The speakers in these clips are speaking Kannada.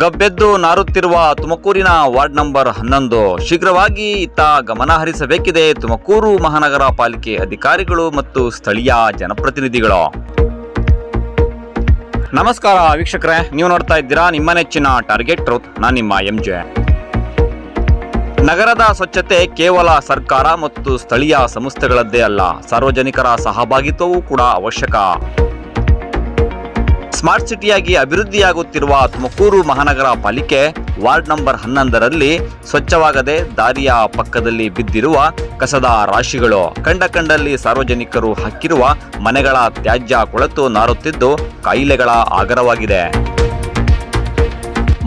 ಗಬ್ಬೆದ್ದು ನಾರುತ್ತಿರುವ ತುಮಕೂರಿನ ವಾರ್ಡ್ ನಂಬರ್ ಹನ್ನೊಂದು. ಶೀಘ್ರವಾಗಿ ಇತ್ತ ಗಮನ ಹರಿಸಬೇಕಿದೆ ತುಮಕೂರು ಮಹಾನಗರ ಪಾಲಿಕೆ ಅಧಿಕಾರಿಗಳು ಮತ್ತು ಸ್ಥಳೀಯ ಜನಪ್ರತಿನಿಧಿಗಳು. ನಮಸ್ಕಾರ ವೀಕ್ಷಕರೇ, ನೀವು ನೋಡ್ತಾ ಇದ್ದೀರಾ ನಿಮ್ಮ ನೆಚ್ಚಿನ ಟಾರ್ಗೆಟ್ ಟ್ರೂತ್. ನಾನು ನಿಮ್ಮ ಎಂ ಜೆ. ನಗರದ ಸ್ವಚ್ಛತೆ ಕೇವಲ ಸರ್ಕಾರ ಮತ್ತು ಸ್ಥಳೀಯ ಸಂಸ್ಥೆಗಳದ್ದೇ ಅಲ್ಲ, ಸಾರ್ವಜನಿಕರ ಸಹಭಾಗಿತ್ವವೂ ಕೂಡ ಅವಶ್ಯಕ. ಸ್ಮಾರ್ಟ್ ಸಿಟಿಯಾಗಿ ಅಭಿವೃದ್ಧಿಯಾಗುತ್ತಿರುವ ತುಮಕೂರು ಮಹಾನಗರ ಪಾಲಿಕೆ ವಾರ್ಡ್ ನಂಬರ್ ಹನ್ನೊಂದರಲ್ಲಿ ಸ್ವಚ್ಛವಾಗದೆ ದಾರಿಯ ಪಕ್ಕದಲ್ಲಿ ಬಿದ್ದಿರುವ ಕಸದ ರಾಶಿಗಳು. ಕಂಡ ಕಂಡಲ್ಲಿ ಸಾರ್ವಜನಿಕರು ಹಾಕಿರುವ ಮನೆಗಳ ತ್ಯಾಜ್ಯ ಕೊಳೆತು ನಾರುತ್ತಿದ್ದು ಕಾಯಿಲೆಗಳ ಆಗರವಾಗಿದೆ.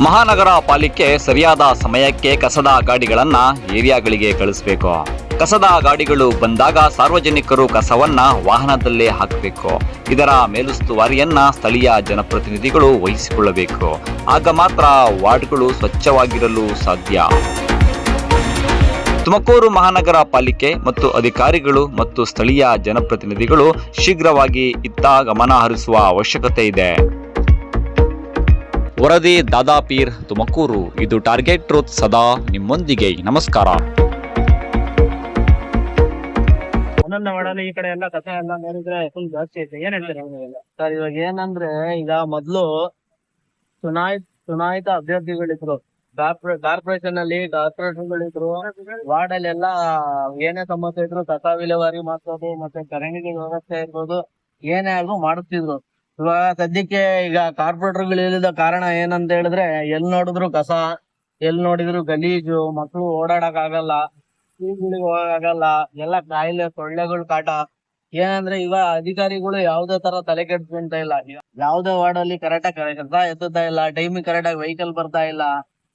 ಮಹಾನಗರ ಪಾಲಿಕೆ ಸರಿಯಾದ ಸಮಯಕ್ಕೆ ಕಸದ ಗಾಡಿಗಳನ್ನು ಏರಿಯಾಗಳಿಗೆ ಕಳಿಸಬೇಕು. ಕಸದ ಗಾಡಿಗಳು ಬಂದಾಗ ಸಾರ್ವಜನಿಕರು ಕಸವನ್ನ ವಾಹನದಲ್ಲೇ ಹಾಕಬೇಕು. ಇದರ ಮೇಲುಸ್ತುವಾರಿಯನ್ನ ಸ್ಥಳೀಯ ಜನಪ್ರತಿನಿಧಿಗಳು ವಹಿಸಿಕೊಳ್ಳಬೇಕು. ಆಗ ಮಾತ್ರ ವಾರ್ಡ್ಗಳು ಸ್ವಚ್ಛವಾಗಿರಲು ಸಾಧ್ಯ. ತುಮಕೂರು ಮಹಾನಗರ ಪಾಲಿಕೆ ಮತ್ತು ಅಧಿಕಾರಿಗಳು ಮತ್ತು ಸ್ಥಳೀಯ ಜನಪ್ರತಿನಿಧಿಗಳು ಶೀಘ್ರವಾಗಿ ಇತ್ತ ಗಮನ ಹರಿಸುವ ಅವಶ್ಯಕತೆ ಇದೆ. ವರದಿ ದಾದಾಪೀರ್ ತುಮಕೂರು. ಇದು ಟಾರ್ಗೆಟ್ ಟ್ರೂತ್ ಸದಾ ನಿಮ್ಮೊಂದಿಗೆ. ನಮಸ್ಕಾರ. ಒಂದೊಂದ ಮಾಡಲ್ಲ ಈ ಕಡೆ ಎಲ್ಲ ಕಸ ಎಲ್ಲ ನೋಡಿದ್ರೆ ಫುಲ್ ಜಾಸ್ತಿ ಐತೆ. ಏನ್ ಹೇಳ್ತೀರಾ? ಸರ್, ಇವಾಗ ಏನಂದ್ರೆ ಈಗ ಮೊದ್ಲು ಚುನಾಯಿತ ಚುನಾಯಿತ ಅಭ್ಯರ್ಥಿಗಳಿದ್ರು. ಕಾರ್ಪೊರೇಷನ್ ಅಲ್ಲಿ ಕಾರ್ಪೊರೇಟರ್ಗಳಿದ್ರು ವಾರ್ಡ್ ಅಲ್ಲಿ ಎಲ್ಲ ಏನೇ ಸಮಸ್ಯೆ ಇದ್ರು ಕಸ ವಿಲೇವಾರಿ ಮಾಡ್ಸೋದು ಮತ್ತೆ ಕರೆಂಟ್ ವ್ಯವಸ್ಥೆ ಇರ್ಬೋದು, ಏನೇ ಆದ್ರೂ ಮಾಡುತ್ತಿದ್ರು. ಇವಾಗ ಸದ್ಯಕ್ಕೆ ಈಗ ಕಾರ್ಪೊರೇಟರ್ಗಳು ಇಲ್ಲದ ಕಾರಣ ಏನಂತ ಹೇಳಿದ್ರೆ ಎಲ್ ನೋಡಿದ್ರು ಕಸ, ಎಲ್ ನೋಡಿದ್ರು ಗಲೀಜು, ಮಕ್ಳು ಓಡಾಡಕ್ ಆಗಲ್ಲ ಸ್ಕೂಲ್ಗಳಿಗೆ ಹೋಗಕ್ಕಾಗಲ್ಲ. ಎಲ್ಲ ಕಾಯಿಲೆ ಸೊಳ್ಳೆಗಳು ಕಾಟ. ಏನಂದ್ರೆ ಇವ ಅಧಿಕಾರಿಗಳು ಯಾವ್ದೇ ತರ ತಲೆ ಕೆಡ್ಸ್ಕೊಂತ ಇಲ್ಲ. ಯಾವ್ದೇ ವಾರ್ಡ್ ಅಲ್ಲಿ ಕರೆಕ್ಟ್ ಆಗಿ ಕೆಲಸ ಎತ್ತುತ್ತಾ ಇಲ್ಲ ಟೈಮಿಗೆ ಕರೆಕ್ಟ್ ಆಗಿ ವೆಹಿಕಲ್ ಬರ್ತಾ ಇಲ್ಲ.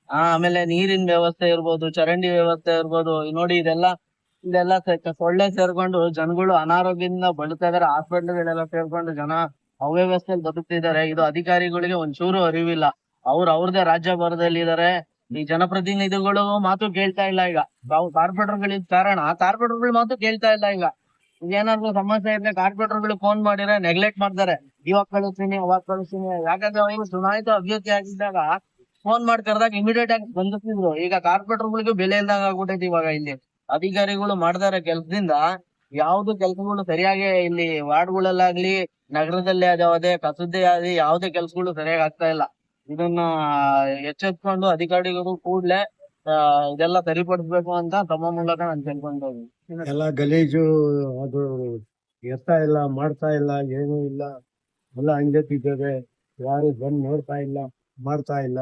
ಆಮೇಲೆ ನೀರಿನ ವ್ಯವಸ್ಥೆ ಇರ್ಬೋದು, ಚರಂಡಿ ವ್ಯವಸ್ಥೆ ಇರ್ಬೋದು. ನೋಡಿ ಇದೆಲ್ಲ ಇದೆಲ್ಲ ಸೊಳ್ಳೆ ಸೇರ್ಕೊಂಡು ಜನಗಳು ಅನಾರೋಗ್ಯದಿಂದ ಬಳಸ್ತಾ ಇದಾರೆ. ಹಾಸ್ಪಿಟಲ್ಗಳೆಲ್ಲ ಸೇರ್ಕೊಂಡು ಜನ ಅವ್ಯವಸ್ಥೆಯಲ್ಲಿ ಬದುಕ್ತಿದ್ದಾರೆ. ಇದು ಅಧಿಕಾರಿಗಳಿಗೆ ಒಂಚೂರು ಅರಿವಿಲ್ಲ. ಅವ್ರು ಅವ್ರದೇ ರಾಜ್ಯ ಬರದಲ್ಲಿ ಇದಾರೆ ಈ ಜನಪ್ರತಿನಿಧಿಗಳು ಮಾತು ಕೇಳ್ತಾ ಇಲ್ಲ ಈಗ. ನಾವು ಕಾರ್ಪೊರೇಟರ್ಗಳಿದ ಕಾರಣ ಕಾರ್ಪೊರೇಟರ್ಗಳು ಮಾತು ಕೇಳ್ತಾ ಇಲ್ಲ ಈಗ. ಏನಾದ್ರು ಸಮಸ್ಯೆ ಇದ್ರೆ ಕಾರ್ಪೊರೇಟರ್ಗಳು ಫೋನ್ ಮಾಡಿದ್ರೆ ನೆಗ್ಲೆಕ್ಟ್ ಮಾಡ್ತಾರೆ. ಇವಾಗ ಕಳಿಸ್ತೀನಿ, ಅವಾಗ ಕಳಿಸ್ತೀನಿ. ಯಾಕಂದ್ರೆ ಅವ್ರಿಗೆ ಚುನಾಯಿತ ಅಭ್ಯರ್ಥಿ ಆಗಿದ್ದಾಗ ಫೋನ್ ಮಾಡಿ ಕರೆದಾಗ ಇಮಿಡಿಯೇಟ್ ಆಗಿ ಬಂದಿರ್ತಿದ್ರು ಈಗ ಕಾರ್ಪೊರೇಟರ್ಗಳಿಗೂ ಬೆಲೆ ಇಲ್ದಂಗ ಆಗ್ಬಿಟ್ಟೈತಿ ಇವಾಗ ಇಲ್ಲಿ. ಅಧಿಕಾರಿಗಳು ಮಾಡ್ದಾರ ಕೆಲ್ಸದಿಂದ. ಯಾವ್ದು ಕೆಲ್ಸಗಳು ಸರಿಯಾಗಿ ಇಲ್ಲಿ ವಾರ್ಡ್ಗಳಲ್ಲಾಗ್ಲಿ, ನಗರದಲ್ಲಿ ಅದೇ, ಕಸದ್ದೇ ಆಗಲಿ ಯಾವ್ದೇ ಕೆಲ್ಸಗಳು ಸರಿಯಾಗಿ ಆಗ್ತಾ ಇಲ್ಲ. ಇದನ್ನ ಎಚ್ಚೆತ್ಕೊಂಡು ಅಧಿಕಾರಿಗಳು ಕೂಡ್ಲೆ ಆ, ಇದೆಲ್ಲ ಸರಿಪಡಿಸ್ಬೇಕು ಅಂತ ತಮ್ಮ ಮೂಲಕ ನಾನು ಕೇಳ್ಕೊಂತ ಎಲ್ಲ ಗಲೀಜು ಅದು ಎತ್ತಾ ಇಲ್ಲ ಮಾಡ್ತಾ ಇಲ್ಲ ಏನೂ ಇಲ್ಲ. ಎಲ್ಲ ಹಂಗೆ ಬಿದ್ದಿದೆ ಯಾರು ಬಂದು ನೋಡ್ತಾ ಇಲ್ಲ ಮಾಡ್ತಾ ಇಲ್ಲ.